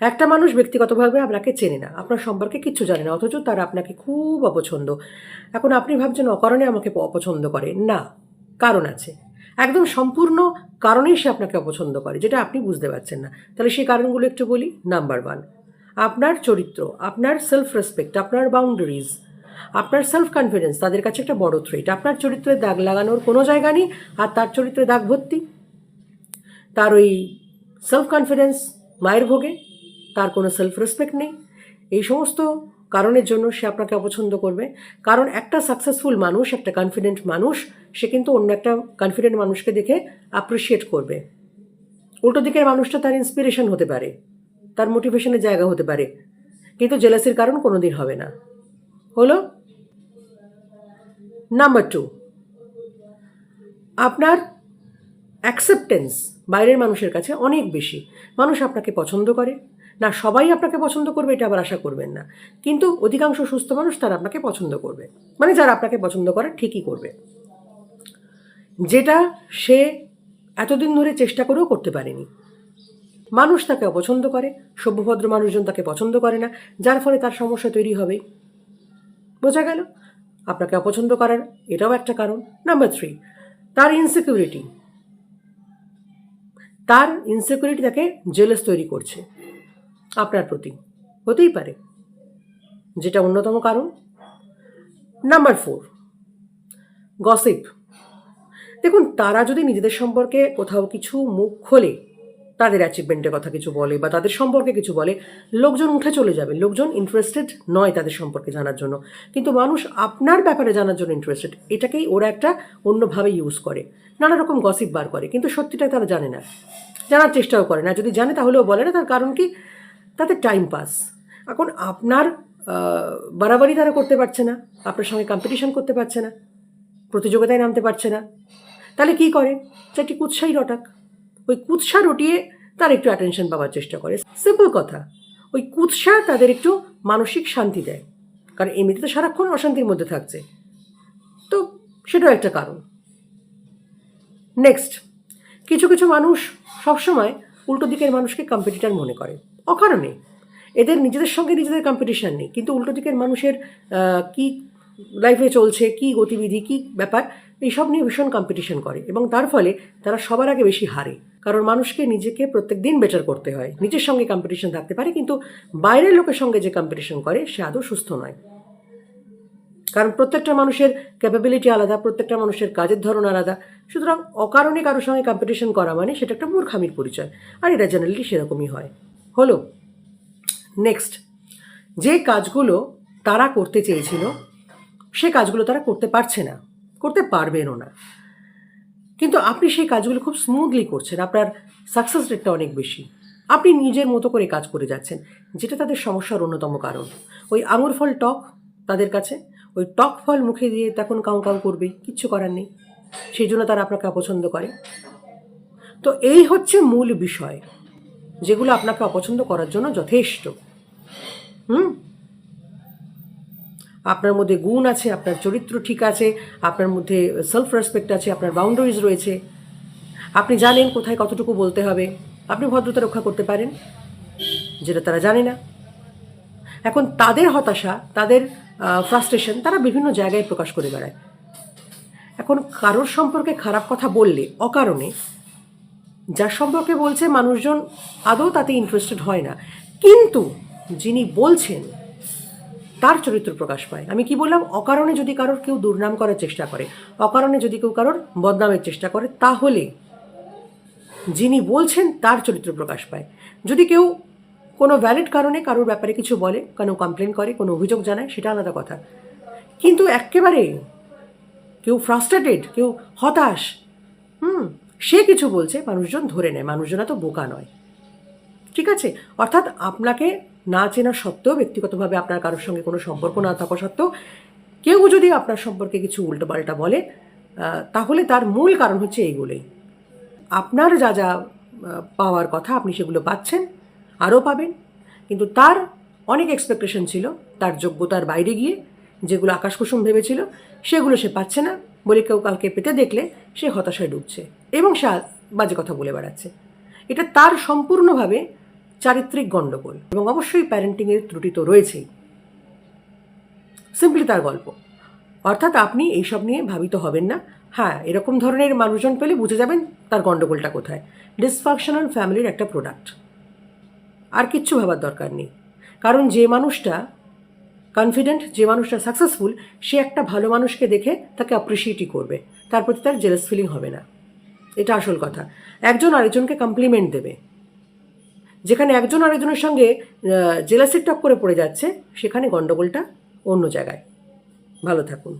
একটা মানুষ ব্যক্তিগতভাবে আপনাকে চেনে না, আপনার সম্পর্কে কিচ্ছু জানে না, অথচ তারা আপনাকে খুব অপছন্দ। এখন আপনি ভাবছেন, অকারণে আমাকে অপছন্দ করে। না, কারণ আছে। একদম সম্পূর্ণ কারণেই সে আপনাকে অপছন্দ করে, যেটা আপনি বুঝতে পারছেন না। তাহলে সেই কারণগুলো একটু বলি। নাম্বার ওয়ান আপনার চরিত্র, আপনার সেলফ রেসপেক্ট আপনার বাউন্ডারিজ আপনার সেলফ কনফিডেন্স তাদের কাছে একটা বড় থ্রেট আপনার চরিত্রে দাগ লাগানোর কোনো জায়গা নেই, আর তার চরিত্রে দাগ ভর্তি। তার ওই সেলফ কনফিডেন্স মায়ের ভোগে তার কোনো সেলফ রেসপেক্ট নেই। এই সমস্ত কারণের জন্য সে আপনাকে অপছন্দ করবে। কারণ একটা সাকসেসফুল মানুষ, একটা কনফিডেন্ট মানুষ, সে কিন্তু অন্য একটা কনফিডেন্ট মানুষকে দেখে অ্যাপ্রিসিয়েট করবে। উল্টো দিকের মানুষটা তার ইন্সপিরেশন হতে পারে, তার মোটিভেশনের জায়গা হতে পারে। কিন্তু জেলাসির কারণ কোনোদিন হবে না। হলো? নাম্বার টু আপনার অ্যাকসেপ্টেন্স বাইরের মানুষের কাছে অনেক বেশি। মানুষ আপনাকে পছন্দ করে না, সবাই আপনাকে পছন্দ করবে এটা আবার আশা করবেন না। কিন্তু অধিকাংশ সুস্থ মানুষ তারা আপনাকে পছন্দ করবে। মানে যারা আপনাকে পছন্দ করে ঠিকই করবে। যেটা সে এতদিন ধরে চেষ্টা করেও করতে পারেনি। মানুষ তাকে অপছন্দ করে, সভ্যভদ্র মানুষজন তাকে পছন্দ করে না, যার ফলে তার সমস্যা তৈরি হবে। বোঝা গেল? আপনাকে অপছন্দ করার এটাও একটা কারণ। নাম্বার থ্রি তার ইনসিকিউরিটি তার ইনসিকিউরিটি তাকে জেলেস তৈরি করছে। আপনার প্রতি। হতেই পারে। যেটা অন্যতম কারণ। Number four, gossip. দেখুন, তারা যদি নিজেদের সম্পর্কে কোথাও কিছু মুখ খোলে, তাদের অ্যাচিভমেন্টের কথা কিছু বলে বা তাদের সম্পর্কে কিছু বলে, লোকজন উঠে চলে যাবে। লোকজন ইন্টারেস্টেড নয় তাদের সম্পর্কে জানার জন্য। কিন্তু মানুষ আপনার ব্যাপারে জানার জন্য ইন্টারেস্টেড এটাকেই ওরা একটা অন্যভাবে ইউজ করে। নানা রকম গসিপ বার করে। কিন্তু সত্যিটা তারা জানে না। জানার চেষ্টাও করে না। যদি জানে তাহলেও বলে না। তার কারণ কি? তাদের টাইম পাস এখন আপনার বাড়াবাড়ি তারা করতে পারছে না, আপনার সঙ্গে কম্পিটিশন করতে পারছে না, প্রতিযোগিতায় নামতে পারছে না। তাহলে কি করে? চারটি কুৎসাই রটাক। ওই কুৎসা রটিয়ে তার একটু অ্যাটেনশন পাওয়ার চেষ্টা করে। সিম্পল কথা, ওই কুৎসা তাদের একটু মানসিক শান্তি দেয়। কারণ এমনিতে তো সারাক্ষণ অশান্তির মধ্যে থাকছে। তো সেটাও একটা কারণ। নেক্সট কিছু কিছু মানুষ সবসময় উল্টো দিকের মানুষকে কম্পিটিটার মনে করে। অকারণে। এদের নিজেদের সঙ্গে নিজেদের কম্পিটিশান নেই। কিন্তু উল্টো দিকের মানুষের কি লাইফে চলছে, কি গতিবিধি, কি ব্যাপার, এইসব নিয়ে ভীষণ কম্পিটিশন করে। এবং তার ফলে তারা সবার আগে বেশি হারে। কারণ মানুষকে নিজেকে প্রত্যেক দিন বেটার করতে হয়। নিজের সঙ্গে কম্পিটিশন থাকতে পারে, কিন্তু বাইরের লোকের সঙ্গে যে কম্পিটিশন করে, সে আদৌ সুস্থ নয়। কারণ প্রত্যেকটা মানুষের ক্যাপাবিলিটি আলাদা, প্রত্যেকটা মানুষের কাজের ধরন আলাদা। সুতরাং অকারণে কারোর সঙ্গে কম্পিটিশন করা মানে সেটা একটা মূর্খামির পরিচয়। আর এটা জেনারেলি সেরকমই হয়। হলো। নেক্সট যে কাজগুলো তারা করতে চেয়েছিল, সে কাজগুলো তারা করতে পারছে না, করতে পারবেনও না। কিন্তু আপনি সেই কাজগুলো খুব স্মুথলি করছেন, আপনার সাকসেস রেটটা অনেক বেশি। আপনি নিজের মতো করে কাজ করে যাচ্ছেন, যেটা তাদের সমস্যার অন্যতম কারণ। ওই আঙুর ফল টক তাদের কাছে, ওই টক ফল মুখে দিয়ে তখন কাউ কাউ করবে, কিচ্ছু করার নেই। সেই জন্য তারা আপনাকে অপছন্দ করে। তো এই হচ্ছে মূল বিষয়। যেগুলো আপনাকে অপছন্দ করার জন্য যথেষ্ট। হুম? আপনার মধ্যে গুণ আছে, আপনার চরিত্র ঠিক আছে, আপনার মধ্যে সেলফ রেসপেক্ট আছে, আপনার বাউন্ডারিজ রয়েছে। আপনি জানেন কোথায় কতটুকু বলতে হবে। আপনি ভদ্রতা রক্ষা করতে পারেন, যেটা তারা জানে না। এখন তাদের হতাশা, তাদের ফ্রাস্ট্রেশন তারা বিভিন্ন জায়গায় প্রকাশ করে বেড়ায়। এখন কারোর সম্পর্কে খারাপ কথা বললে, অকারণে যার সম্পর্কে বলছে মানুষজন, আদৌ তাতে ইন্টারেস্টেড হয় না। কিন্তু যিনি বলছেন, তার চরিত্র প্রকাশ পায়। আমি কি বললাম? অকারণে যদি কারোর কেউ দুর্নাম করার চেষ্টা করে, অকারণে যদি কেউ কারোর বদনামের চেষ্টা করে, তাহলে যিনি বলছেন, তার চরিত্র প্রকাশ পায়। যদি কেউ কোনো ভ্যালিড কারণে কারোর ব্যাপারে কিছু বলে, কোনো কমপ্লেন করে, কোনো অভিযোগ জানায়, সেটা আলাদা কথা। কিন্তু একেবারে কেউ ফ্রাস্ট্রেটেড কেউ হতাশ, হুম সে কিছু বলছে, মানুষজন ধরে নেয়। মানুষজন এত বোকা নয়। ঠিক আছে? অর্থাৎ আপনাকে না চেনা সত্ত্বেও, ব্যক্তিগতভাবে আপনার কারোর সঙ্গে কোনো সম্পর্ক না থাকা সত্ত্বেও, কেউ যদি আপনার সম্পর্কে কিছু উল্টোপাল্টা বলে তাহলে তার মূল কারণ হচ্ছে এইগুলোই। আপনার যা যা পাওয়ার কথা আপনি সেগুলো পাচ্ছেন, আরও পাবেন। কিন্তু তার অনেক এক্সপেকটেশন ছিল, তার যোগ্যতার বাইরে গিয়ে, যেগুলো আকাশকুসুম ভেবেছিল, সেগুলো সে পাচ্ছে না। বলে কেউ কালকে পেতে দেখলে সে হতাশায় ডুবছে এবং সে বাজে কথা বলে বেড়াচ্ছে। এটা তার সম্পূর্ণভাবে চারিত্রিক গণ্ডগোল এবং অবশ্যই প্যারেন্টিংয়ের ত্রুটি তো রয়েছেই। সিম্পলি তার গল্প। অর্থাৎ আপনি এইসব নিয়ে ভাবিত হবেন না। হ্যাঁ এরকম ধরনের মানুষজন পেলে বুঝে যাবেন তার গণ্ডগোলটা কোথায়। ডিসফাংশনাল ফ্যামিলির একটা প্রোডাক্ট আর কিচ্ছু ভাবার দরকার নেই। কারণ যে মানুষটা কনফিডেন্ট যে মানুষটা সাকসেসফুল সে একটা ভালো মানুষকে দেখে তাকে অ্যাপ্রিসিয়েটই করবে। তার প্রতি তার জেলাস ফিলিং হবে না। এটা আসল কথা। একজন আরেকজনকে কমপ্লিমেন্ট দেবে। যেখানে একজন আরেকজনের সঙ্গে জেলাসির টক করে পড়ে যাচ্ছে, সেখানে গণ্ডগোলটা অন্য জায়গায়। ভালো থাকুন।